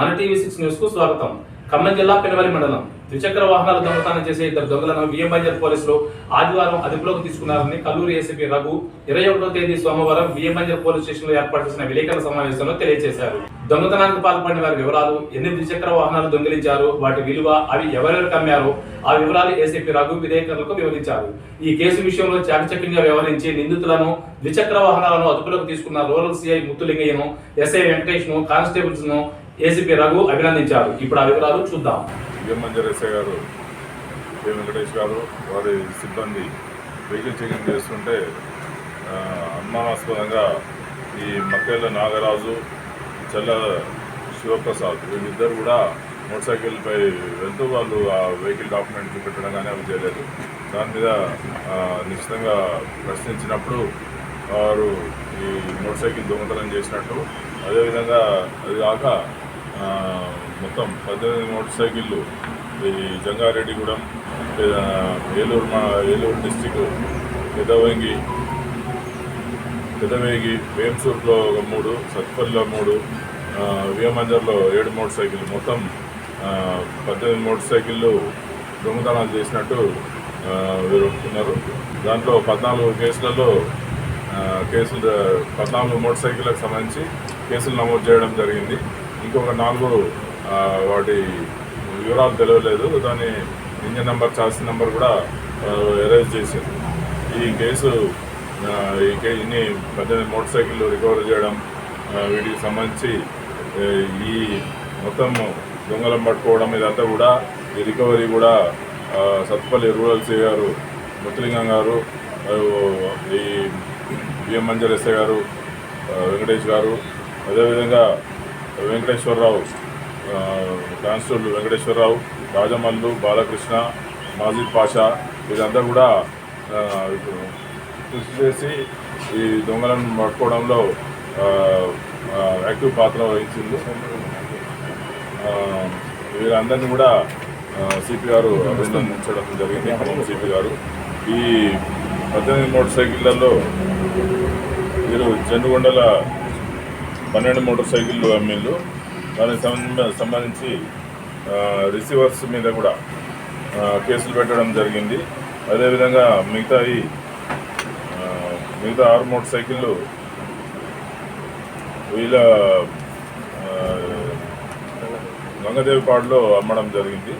మన TV six న్యూస్కు స్వాగతం. ఖమ్మం జిల్లా పెనవలి మండలం ద్విచక్ర వాహనాలు దొంగతనం చేసే ఇద్దరు దొంగలను విఎం పోలీసులు ఆదివారం అదుపులోకి తీసుకున్నారని కల్లూరు ఏసీపీ రఘు ఇరవై ఒకటో తేదీ సోమవారం విఎం పోలీస్ స్టేషన్లో ఏర్పాటు చేసిన విలేకరుల సమావేశంలో తెలియజేశారు. దొంగతనానికి పాల్పడిన వారి వివరాలు ఎన్ని ద్విచక్ర వాహనాలు దొంగిలించారు వాటి విలువ అవి ఎవరెవరు అమ్మారో ఆ వివరాలు ఏసీపీ రఘు విలేకరులకు వివరించారు. ఈ కేసు విషయంలో చాకచక్యంగా వ్యవహరించి నిందితులను ద్విచక్ర వాహనాలను అదుపులోకి తీసుకున్న రూరల్ సిఐ ముత్తులింగయ్యను ఎస్ఐ వెంకటేష్ను కానిస్టేబుల్స్ను ఏసీపీ రఘు అభినందించారు. ఇప్పుడు ఆ వివరాలు చూద్దాం. ఎం గారు కె వెంకటేష్ గారు వారి సిబ్బంది వెహికల్ చెకింగ్ చేస్తుంటే అనుమానాస్పదంగా ఈ మక్కేళ్ళ నాగరాజు చల్ల శివప్రసాద్ వీళ్ళిద్దరు కూడా మోటార్ సైకిల్పై వెళ్తూ వాళ్ళు ఆ వెహికల్ డాక్యుమెంట్ చూపెట్టడం కానీ అవి చేయలేదు. దాని మీద నిశ్చితంగా ప్రశ్నించినప్పుడు వారు ఈ మోటార్ సైకిల్ దొంగతనం చేసినట్టు. అదేవిధంగా అది కాక మొత్తం పద్దెనిమిది మోటార్ సైకిళ్ళు ఈ జంగారెడ్డిగూడెం ఏలూరు మా ఏలూరు డిస్టిక్ పెదవంగి పెదవేగి వేమ్సూర్లో ఒక మూడు సత్పల్లిలో మూడు వియమంజర్లో ఏడు మోటార్ సైకిల్ మొత్తం పద్దెనిమిది మోటార్ సైకిళ్ళు దొంగతనాలు చేసినట్టు ఆ, వీరు దాంట్లో పద్నాలుగు కేసులలో కేసులు పద్నాలుగు మోటార్ సైకిళ్ళకు సంబంధించి కేసులు నమోదు చేయడం జరిగింది. ఇంకొక నాలుగు వాటి వివరాలు తెలియలేదు దాని ఇంజన్ నెంబర్ చార్జ్ నెంబర్ కూడా అరేంజ్ చేసింది ఈ కేసు ఈ ఇన్ని పద్దెనిమిది మోటార్ సైకిళ్ళు రికవర్ చేయడం వీటికి సంబంధించి ఈ మొత్తం దొంగలం పట్టుకోవడం ఇదంతా కూడా ఈ రికవరీ కూడా సత్పల్లి రూరల్ గారు ముత్తులింగం గారు ఈ బిఎం మంజర్ ఎస్ఐ గారు వెంకటేష్ గారు అదేవిధంగా వెంకటేశ్వరరావు కానిస్టేబుల్ వెంకటేశ్వరరావు రాజమల్లు బాలకృష్ణ మాజిద్ పాషా వీళ్ళంతా కూడా కృషి చేసి ఈ దొంగలను పట్టుకోవడంలో యాక్టివ్ పాత్ర వహించింది ఆ, వీరందరినీ కూడా సిపి గారు అభినందించడం జరిగింది ఖమ్మం సిపి గారు. ఈ పద్దెనిమిది మోటార్ సైకిళ్ళలో వీరు జన్నుగొండల పన్నెండు మోటార్ సైకిళ్ళు అమ్మిళ్ళు దానికి సంబంధించి రిసీవర్స్ మీద కూడా కేసులు పెట్టడం జరిగింది. అదేవిధంగా మిగతా ఈ మిగతా ఆరు మోటార్ సైకిళ్ళు వీళ్ళ గంగదేవిపాడులో అమ్మడం జరిగింది.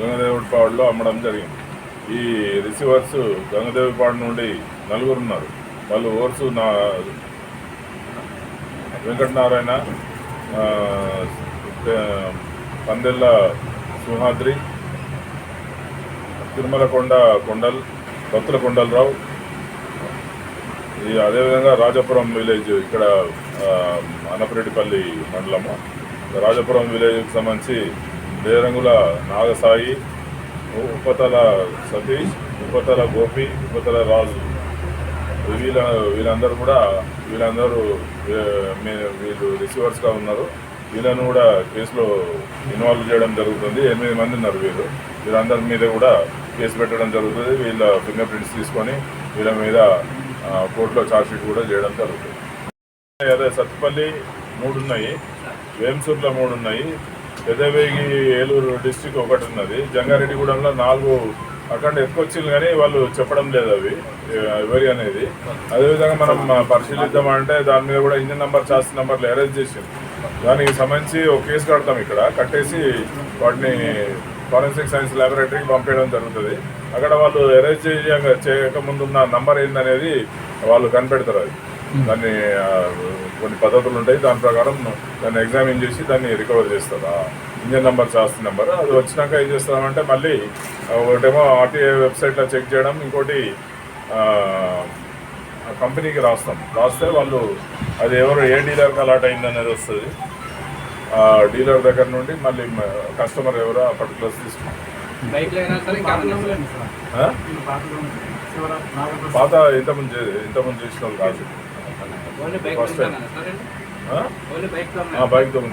గంగదేవిపాడులో అమ్మడం జరిగింది. ఈ రిసీవర్స్ గంగదేవిపాడు నుండి నలుగురు ఉన్నారు. వాళ్ళు ఓర్సు నా వెంకటనారాయణ పందెల్ల సింహాద్రి తిరుమల కొండ కొండల్ భక్తుల కొండలరావు. అదేవిధంగా రాజపురం విలేజ్ ఇక్కడ ఆ, అనపరెడ్డిపల్లి మండలము. రాజపురం విలేజ్కి సంబంధించి బేరంగుల నాగసాయి ఉపతల సతీష్ ఉపతల గోపి ఉపతల రాజు. వీళ్ళ వీళ్ళందరూ కూడా వీళ్ళందరూ మీ- వీళ్ళు రిసీవర్స్గా ఉన్నారు. వీళ్ళను కూడా కేసులో ఇన్వాల్వ్ చేయడం జరుగుతుంది. ఎనిమిది మంది ఉన్నారు వీళ్ళు. వీళ్ళందరి మీద కూడా కేసు పెట్టడం జరుగుతుంది. వీళ్ళ ఫింగర్ ప్రింట్స్ తీసుకొని వీళ్ళ మీద కోర్టులో ఛార్జ్షీట్ కూడా చేయడం జరుగుతుంది. అదే సత్తుపల్లి మూడు ఉన్నాయి వేంసూర్లో మూడు ఉన్నాయి పెద్దవేగి ఏలూరు డిస్టిక్ ఒకటి ఉన్నది. జంగారెడ్డిగూడెంలో నాలుగు అక్కడ ఎత్తుకొచ్చింది కానీ వాళ్ళు చెప్పడం లేదు అవి ఎవరి అనేది. అదేవిధంగా మనం పరిశీలిద్దామంటే దాని మీద కూడా ఇంజిన్ నెంబర్ చార్జ్ నెంబర్లు అరేంజ్ చేసింది దానికి సంబంధించి ఒక కేసు కడతాం ఇక్కడ. కట్టేసి వాటిని ఫారెన్సిక్ సైన్స్ ల్యాబొరేటరీకి పంపించడం జరుగుతుంది. అక్కడ వాళ్ళు అరేంజ్ చేయక చేయకముందు ఉన్న నంబర్ ఏందనేది వాళ్ళు కనిపెడతారు అది. దాన్ని కొన్ని పద్ధతులు ఉంటాయి. దాని ప్రకారం దాన్ని ఎగ్జామిన్ చేసి దాన్ని రికవర్ చేస్తారు? Engine number charge number. అది వచ్చినాక ఏం చేస్తామంటే మళ్ళీ ఒకటేమో ఆర్టీఏ వెబ్సైట్లో చెక్ చేయడం ఇంకోటి కంపెనీకి రాస్తాం. రాస్తే వాళ్ళు అది ఎవరు ఏ డీలర్కి అలాట్ అయింది అనేది వస్తుంది. ఆ డీలర్ దగ్గర నుండి మళ్ళీ కస్టమర్ ఎవరో ఆ పర్టికులర్స్ తీసుకుంటాం? పాత ఇంతకుముందు చే- ఇంతకుముందు చేసిన వాళ్ళు కాదు. Only bike First